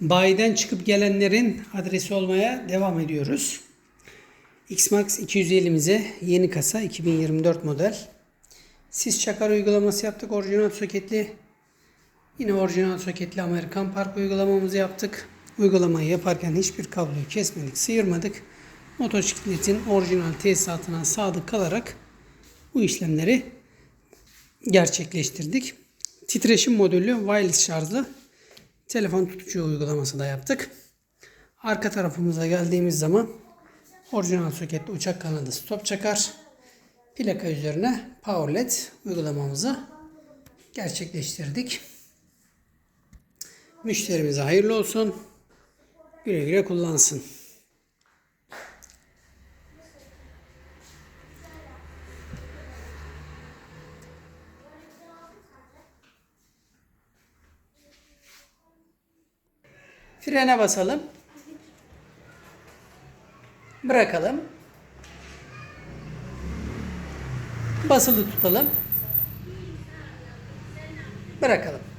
Bayiden çıkıp gelenlerin adresi olmaya devam ediyoruz. Xmax 250'mize yeni kasa 2024 model. Sis çakar uygulaması yaptık. Orijinal soketli. Yine orijinal soketli Amerikan Park uygulamamızı yaptık. Uygulamayı yaparken hiçbir kabloyu kesmedik, sıyırmadık. Motosikletin orijinal tesisatına sadık kalarak bu işlemleri gerçekleştirdik. Titreşim modülü wireless şarjlı telefon tutucu uygulaması da yaptık. Arka tarafımıza geldiğimiz zaman orijinal soketli uçak kanadı stop çakar. Plaka üzerine power led uygulamamızı gerçekleştirdik. Müşterimize hayırlı olsun. Güle güle kullansın. Frene basalım. Bırakalım. Basılı tutalım. Bırakalım.